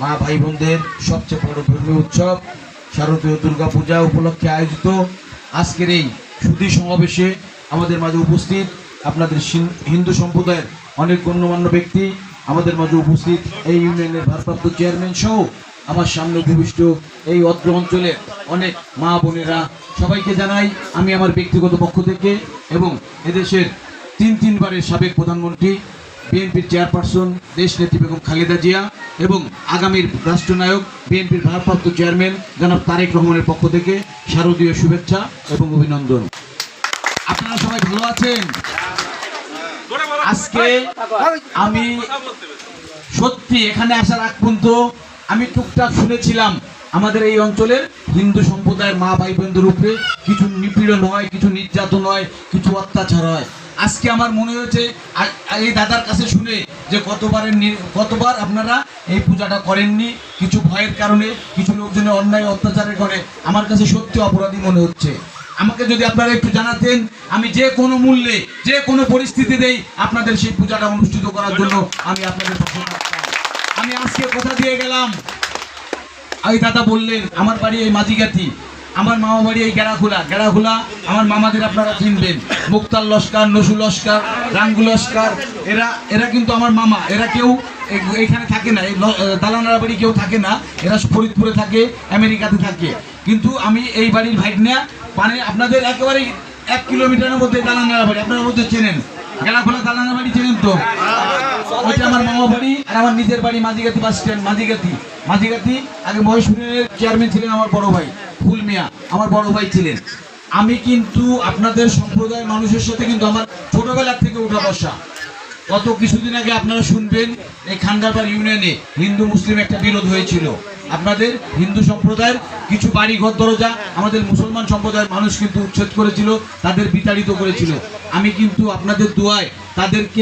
মা ভাই বোনদের সবচেয়ে বড় ধর্মীয় উৎসব, শারদীয় দুর্গা পূজা উপলক্ষে আয়োজিত আজকের এই সুদী সমাবেশে আমাদের মাঝে উপস্থিত আপনাদের হিন্দু সম্প্রদায়ের অনেক গণ্যমান্য ব্যক্তি, আমাদের মাঝে উপস্থিত এই ইউনিয়নের ভারপ্রাপ্ত চেয়ারম্যান সহ আমার সামনে উপবিষ্ট এই অত্র অঞ্চলের অনেক মা বোনেরা। সবাইকে জানাই আমি আমার ব্যক্তিগত পক্ষ থেকে এবং এদেশের তিন তিনবারের সাবেক প্রধানমন্ত্রী বিএনপির চেয়ারপারসন দেশনেত্রী বেগম খালেদা জিয়া এবং আগামীর রাষ্ট্রনায়ক বিএনপির ভারপ্রাপ্ত চেয়ারম্যান জনাব তারেক রহমানের পক্ষ থেকে শারদীয় শুভেচ্ছা এবং অভিনন্দন। আপনারা সবাই ভালো আছেন? আজকে আমি সত্যি এখানে আসার আগ পর্যন্ত আমি টুকটাক শুনেছিলাম আমাদের এই অঞ্চলের হিন্দু সম্প্রদায়ের মা ভাই বোনদের উপরে কিছু নিপীড়ন হয়, কিছু নির্যাতন হয়, কিছু অত্যাচার হয়। আজকে আমার মনে হয়েছে এই দাদার কাছে শুনে যে কতবারের কতবার আপনারা এই পূজাটা করেননি কিছু ভয়ের কারণে কিছু লোকজনের অন্যায় অত্যাচারের করে আমার কাছে সত্যি অপরাধী মনে হচ্ছে। আমাকে যদি আপনারা একটু জানাতেন আমি যে কোনো মূল্যে যে কোনো পরিস্থিতি পরিস্থিতিতেই আপনাদের সেই পূজাটা অনুষ্ঠিত করার জন্য আমি আপনাদের পাশে আমি আজকে কথা দিয়ে গেলাম। এই দাদা বললেন আমার বাড়ি এই মাঝিগাতি আমার মামা বাড়ি এই গেড়াখোলা গেড়াখোলা আমার মামাদের আপনারা চিনবেন মুক্তার লস্কর নসু লস্কর, রাঙ্গু লস্কর, এরা এরা কিন্তু আমার মামা। এরা কেউ এখানে থাকে না, এই দালানার বাড়ি কেউ থাকে না, এরা ফরিদপুরে থাকে, আমেরিকাতে থাকে। কিন্তু আমি এই বাড়ির ভাইগনা মানে আপনাদের একেবারে এক কিলোমিটারের মধ্যে দালানার বাড়ি, আপনারা মধ্যে চেনেন। গেড়াখোলা দালানার বাড়ি চেনেন তো? ওইটা আমার মামা বাড়ি আর আমার নিজের বাড়ি মাঝিগাতি বাস স্ট্যান্ড, মাঝিগাতি। মাঝিগাতি আগে মহেশপুরের চেয়ারম্যান ছিলেন আমার বড় ভাই। ফুল মিয়া, আমার বড় ভাই ছিলেন। আমি কিন্তু আপনাদের সম্প্রদায়ের মানুষের সাথে কিন্তু আমার ছোটবেলার থেকে উঠা বসা। গত কিছুদিন আগে আপনারা শুনবেন, এই খান্ডারপাড় ইউনিয়নে হিন্দু মুসলিম একটা বিরোধ হয়েছিল। আপনাদের হিন্দু সম্প্রদায়ের কিছু বাড়ি ঘর দরজা আমাদের মুসলমান সম্প্রদায়ের মানুষ কিন্তু উচ্ছেদ করেছিল, তাদের বিতাড়িত করেছিল। আমি কিন্তু আপনাদের দোয়ায় তাদেরকে